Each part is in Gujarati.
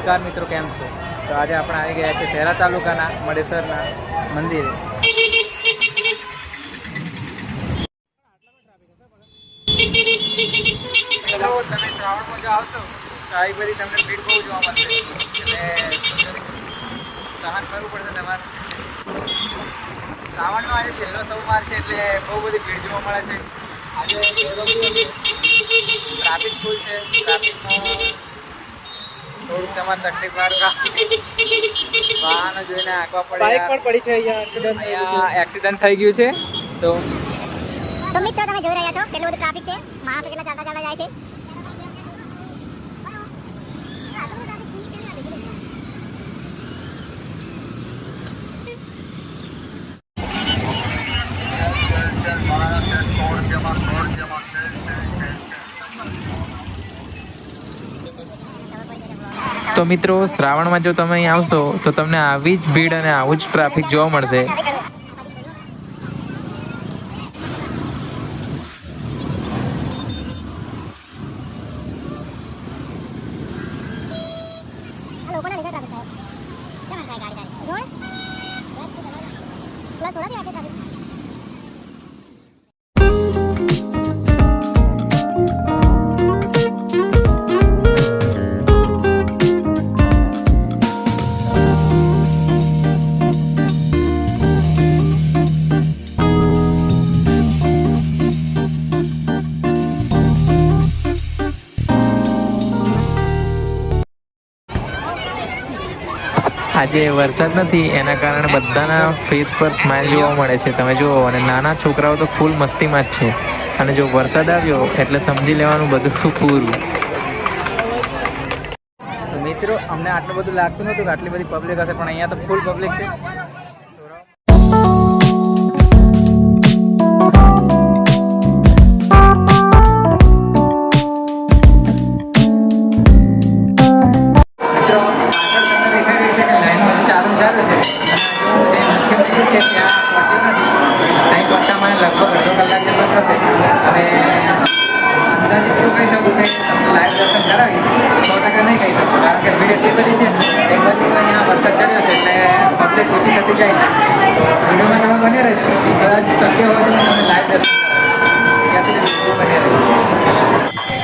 નમસ્કાર મિત્રો, કેમ છો? તો આજે આપણે આવી ગયા છે શહેરા તાલુકાના મડેસરના મંદિરે. તમે શ્રાવણમાં જો આવશો? તો તમને ભીડ બહુ જોવા મળશે. એટલે સહન કરવું પડશે તમારે. શ્રાવણનો આજે છેલ્લો સોમવાર છે, એટલે બહુ બધી ભીડ જોવા મળે છે. આજે ટ્રાફિક ફૂલ છે. ટ્રાફિકમાં થોડુંક તમારે તકલીફ વાળું કામ. વાહનો જોઈને આંકવા પડે બાઇક પણ પડી છે અહીંયા એક્સિડન્ટ અહીંયા એક્સિડન્ટ થઈ ગયું છે તો તો મિત્રો તમે જોઈ રહ્યા છો કેટલું બધું ટ્રાફિક છે. માણસો કેટલા ચાલતા ચાલતા જાય છે. તો મિત્રો, શ્રાવણમાં જો તમે અહીં આવશો, તો તમને આવી જ ભીડ અને આવું જ ટ્રાફિક જોવા મળશે. આ લોકોના આજે વરસાદ નથી, એના કારણે બધાના ફેસ પર સ્માઇલ જોવા મળે છે. તમે જુઓ, અને નાના છોકરાઓ તો ફૂલ મસ્તીમાં જ છે. અને જો વરસાદ આવ્યો, એટલે સમજી લેવાનું બધું પૂરું. મિત્રો, અમને આટલું બધું લાગતું નહોતું કે આટલી બધી પબ્લિક હશે, પણ અહીંયા તો ફૂલ પબ્લિક છે.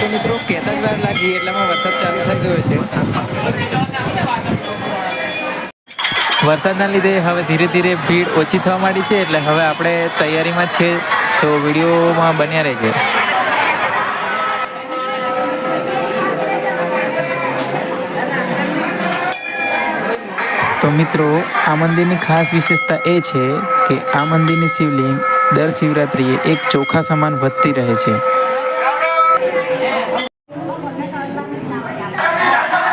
મિત્રો કહેતા જ વાર લાગી એટલામાં વરસાદ ચાલુ થઈ ગયો છે વરસાદના લીધે હવે ધીરે ધીરે ભીડ ઓછી થવા માંડી છે, એટલે હવે આપણે તૈયારીમાં જ છે, તો વિડીયોમાં બન્યા રહેજો. તો મિત્રો, આ મંદિરની ખાસ વિશેષતા એ છે કે આ મંદિરની શિવલિંગ દર શિવરાત્રિએ એક ચોખા સમાન વધતી રહે છે.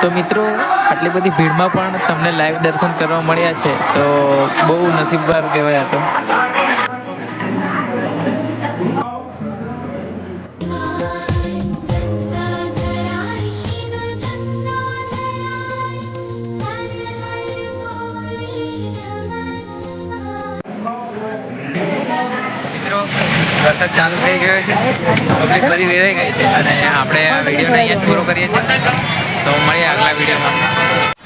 તો મિત્રો આટલી બધી ભીડમાં પણ તમને લાઈવ દર્શન કરવા મળ્યા છે, તો બહુ નસીબદાર કહેવાય તો. ચાલુ થઈ ગયો છે. પબ્લિક બધી વેરાઈ ગઈ છે અને આપણે આ વિડીયોને અહીંયા પૂરો કરીએ છીએ. તો મળીએ આગલા વિડીયોમાં.